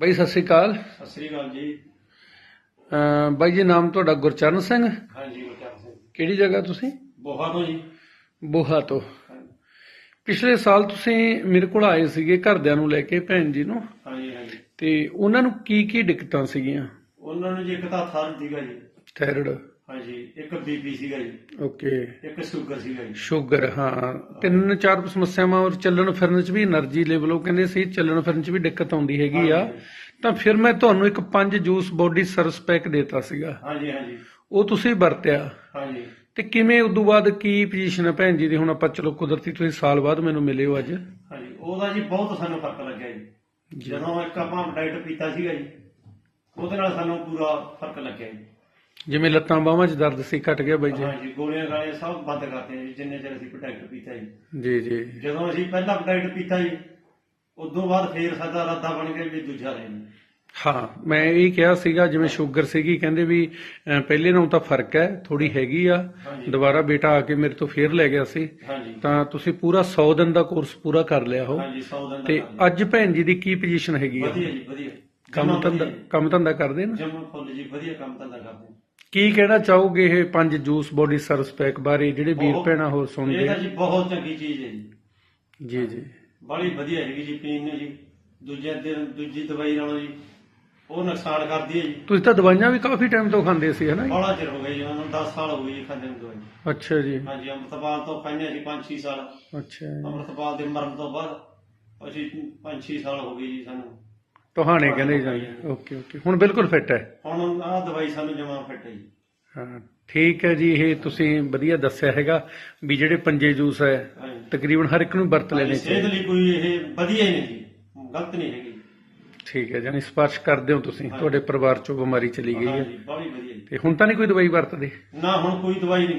ਬਾਈ ਸਤਿ ਸ੍ਰੀ ਅਕਾਲ। ਸਤਿ ਸ੍ਰੀ ਅਕਾਲ ਜੀ। ਅਮ ਬਾਈ ਜੀ ਨਾਮ ਤੁਹਾਡਾ ਗੁਰਚਰਨ ਸਿੰਘ? ਹਾਂਜੀ ਗੁਰਚਰਨ ਸਿੰਘ। ਕਿਹੜੀ ਜਗ੍ਹਾ ਤੁਸੀਂ? ਬਹੁਤ ਤੋਂ ਜੀ। ਬੋਹਾ ਤੋਂ। ਪਿਛਲੇ ਸਾਲ ਤੁਸੀਂ ਮੇਰੇ ਕੋਲ ਆਏ ਸੀਗੇ ਘਰਦਿਆਂ ਨੂੰ ਲੈ ਕੇ ਭੈਣ ਜੀ ਨੂੰ। ਹਾਂਜੀ ਹਾਂਜੀ। ਤੇ ਉਹਨਾਂ ਨੂੰ ਕੀ ਕੀ ਦਿੱਕਤਾਂ ਸੀਗੀਆਂ? ਉਹਨਾਂ ਨੂੰ ਜੀ ਇੱਕ ਤਾਂ ਥਰ ਸੀਗਾ ਜੀ। ਥਾਇਰੋਇਡ ਹਾਂਜੀ ਇੱਕ ਬੀਪੀ ਸੀਗਾ ਜੀ। ਓਕੇ ਇੱਕ ਸ਼ੂਗਰ ਸੀਗਾ ਜੀ। ਸ਼ੂਗਰ ਹਾਂ। ਤਿੰਨ ਚਾਰ ਸਮੱਸਿਆਵਾਂ ਔਰ ਚੱਲਣ ਫਿਰਨ ਚ ਵੀ એનર્ਜੀ ਲੈਵਲ ਉਹ ਕਹਿੰਦੇ ਸੀ ਚੱਲਣ ਫਿਰਨ ਚ ਵੀ ਦਿੱਕਤ ਆਉਂਦੀ ਹੈਗੀ ਆ। ਤਾਂ ਫਿਰ ਮੈਂ ਤੁਹਾਨੂੰ ਇੱਕ ਪੰਜ ਜੂਸ ਬੋਡੀ ਸਰਸ ਪੈਕ ਦੇਤਾ ਸੀਗਾ। ਹਾਂਜੀ ਹਾਂਜੀ। ਉਹ ਤੁਸੀਂ ਵਰਤਿਆ। ਹਾਂਜੀ। ਤੇ ਕਿਵੇਂ ਉਦੋਂ ਬਾਅਦ ਕੀ ਪੋਜੀਸ਼ਨ ਹੈ ਭੈਣ ਜੀ ਦੀ? ਹੁਣ ਆਪਾਂ ਚਲੋ ਕੁਦਰਤੀ ਤੁਸੀਂ ਸਾਲ ਬਾਅਦ ਮੈਨੂੰ ਮਿਲੇ ਹੋ ਅੱਜ। ਹਾਂਜੀ ਉਹਦਾ ਜੀ ਬਹੁਤ ਸਾਨੂੰ ਫ਼ਰਕ ਲੱਗਿਆ ਜੀ। ਜਦੋਂ ਇੱਕ ਆਪਾਂ ਡਾਈਟ ਪੀਤਾ ਸੀਗਾ ਜੀ ਉਹਦੇ ਨਾਲ ਸਾਨੂੰ ਪੂਰਾ ਫ਼ਰਕ ਲੱਗਿਆ ਜੀ। ਜਿਵੇਂ ਲੱਤਾਂ ਬਾਹਾਂ 'ਚ ਦਰਦ ਸੀ ਘਟ ਗਿਆ ਬਾਈ ਜੀ। ਹਾਂਜੀ ਗੋਲੀਆਂ ਗਾਲੀਆਂ ਸਭ ਬੰਦ ਕਰਤੇ ਜੀ ਜਿੰਨੇ ਚਿਰ ਅਸੀਂ ਪ੍ਰੋਟੈਕਟ ਪੀਤਾ ਜੀ। ਜੀ ਜੀ। ਜਦੋਂ ਅਸੀਂ ਪਹਿਲਾ ਪ੍ਰੋਟੈਕਟ ਪੀਤਾ ਜੀ ਉਦੋਂ ਬਾਅਦ ਫੇਰ ਸਾਡਾ ਇਰਾਦਾ ਬਣ ਗਿਆ ਵੀ ਦੂਜਾ ਲੈਣਾ ਹਾਂ ਮੈਂ ਇਹ ਕਿਹਾ ਸੀਗਾ ਜਿਵੇਂ ਸ਼ੂਗਰ ਸੀਗੀ ਕਹਿੰਦੇ ਵੀ ਅਹ, ਪਹਿਲੇ ਨਾਲੋਂ ਤਾਂ ਫ਼ਰਕ ਹੈ ਥੋੜੀ ਹੈਗੀ ਆ। ਹਾਂਜੀ। ਦੁਬਾਰਾ ਬੇਟਾ ਆ ਕੇ ਮੇਰੇ ਤੋਂ ਫੇਰ ਲੈ ਗਿਆ ਸੀ। ਹਾਂਜੀ। ਤਾਂ ਤੁਸੀਂ ਪੂਰਾ 100 ਦਿਨ ਦਾ ਕੋਰਸ ਪੂਰਾ ਕਰ ਲਿਆ ਹੋ। ਹਾਂਜੀ 100 ਦਿਨ ਦਾ ਤੇ ਲਿਆ। ਅੱਜ ਭੈਣ ਜੀ ਦੀ ਕੀ ਪੋਜੀਸ਼ਨ ਹੈਗੀ ਆ? ਵਧੀਆ ਜੀ ਵਧੀਆ। ਕੰਮ ਧੰਦਾ ਜੀ। ਕੰਮ ਧੰਦਾ ਕਰਦੇ ਨੇ? ਜੰਮੂ ਫੁੱਲ ਜੀ ਵਧੀਆ ਕੰਮ ਧੰਦਾ ਕਰਦੇ। ਕੀ ਕਹਿਣਾ ਚਾਹੋਗੇ ਇਹ ਪੰਜ ਜੂਸ ਬੋਡੀ ਸਰਵਿਸ ਪੈਕ ਬਾਰੇ ਜਿਹੜੇ ਵੀਰ ਭੈਣਾਂ ਹੋਰ ਸੁਣਦੇ ਇਹ ਤਾਂ? ਜੀ ਬਹੁਤ ਚੰਗੀ ਚੀਜ਼ ਹੈ ਜੀ। ਜੀ ਜੀ। ਬੜੀ ਵਧੀਆ ਹੈਗੀ ਜੀ ਪੀਣ ਨੂੰ ਜੀ। ਦੂਜੇ ਦਿਨ ਦੂਜੀ ਦਵਾਈ ਨਾਲੋਂ ਜੀ ਉਹ ਨੁਕਸਾਨ ਕਰਦੀ ਹੈ ਜੀ। ਤੁਸੀਂ ਤਾਂ ਦਵਾਈਆਂ ਵੀ ਕਾਫੀ ਟਾਈਮ ਤੋਂ ਖਾਂਦੇ ਸੀ ਹਨਾ ਬੜਾ ਚਿਰ ਹੋ ਗਿਆ ਜੀ ਉਹਨੂੰ 10 ਸਾਲ ਹੋ ਗਏ ਜੀ ਖਾਂਦੇ ਨੂੰ ਦਵਾਈ। ਅੱਛਾ ਜੀ। ਹਾਂਜੀ ਅੰਮ੍ਰਿਤਪਾਲ ਤੋਂ ਖਾਂਦੇ ਸੀ 5-6 ਸਾਲ। ਅੱਛਾ ਅੰਮ੍ਰਿਤਪਾਲ ਦੇ ਮਰਨ ਤੋਂ ਬਾਅਦ ਅਸੀਂ 5-6 ਸਾਲ ਹੋ ਗਏ ਜੀ ਸਾਨੂੰ। ਤੁਹਾਣੇ ਕਹਿੰਦੇ ਜਾਂਦੇ ਓਕੇ ਓਕੇ। ਹੁਣ ਬਿਲਕੁਲ ਫਿੱਟ ਹੈ। ਹੁਣ ਆਹ ਦਵਾਈ ਸਾਨੂੰ ਜਮਾ ਫਿੱਟ ਹੈ ਜੀ। ਹਾਂ ਠੀਕ ਹੈ ਜੀ ਇਹ ਤੁਸੀਂ ਵਧੀਆ ਦੱਸਿਆ ਹੈਗਾ ਵੀ ਜਿਹੜੇ ਪੰਜੇ ਜੂਸ ਹੈ ਹਾਂਜੀ। ਤਕਰੀਬਨ ਹਰ ਇੱਕ ਨੂੰ ਵਰਤ ਲੈਣੇ ਸਿਹਤ ਚਾਹੀਦੇ ਲਈ ਕੋਈ ਇਹ ਵਧੀਆ ਹੀ ਨਹੀਂ ਜੀ। ਗਲਤ ਨਹੀਂ ਹੈਗੀ। ਠੀਕ ਹੈ ਜਾਨੀ ਸਪਰਸ਼ ਕਰਦੇ ਹੋ ਤੁਸੀਂ ਤੁਹਾਡੇ ਪਰਿਵਾਰ ਚੋਂ ਬਿਮਾਰੀ ਚਲੀ ਗਈ ਹੈ। ਹਾਂਜੀ ਬੜੀ ਵਧੀਆ ਜੀ। ਤੇ ਹੁਣ ਤਾਂ ਨਹੀਂ ਕੋਈ ਦਵਾਈ ਵਰਤਦੇ? ਨਾ ਹੁਣ ਕੋਈ ਦਵਾਈ ਨਹੀਂ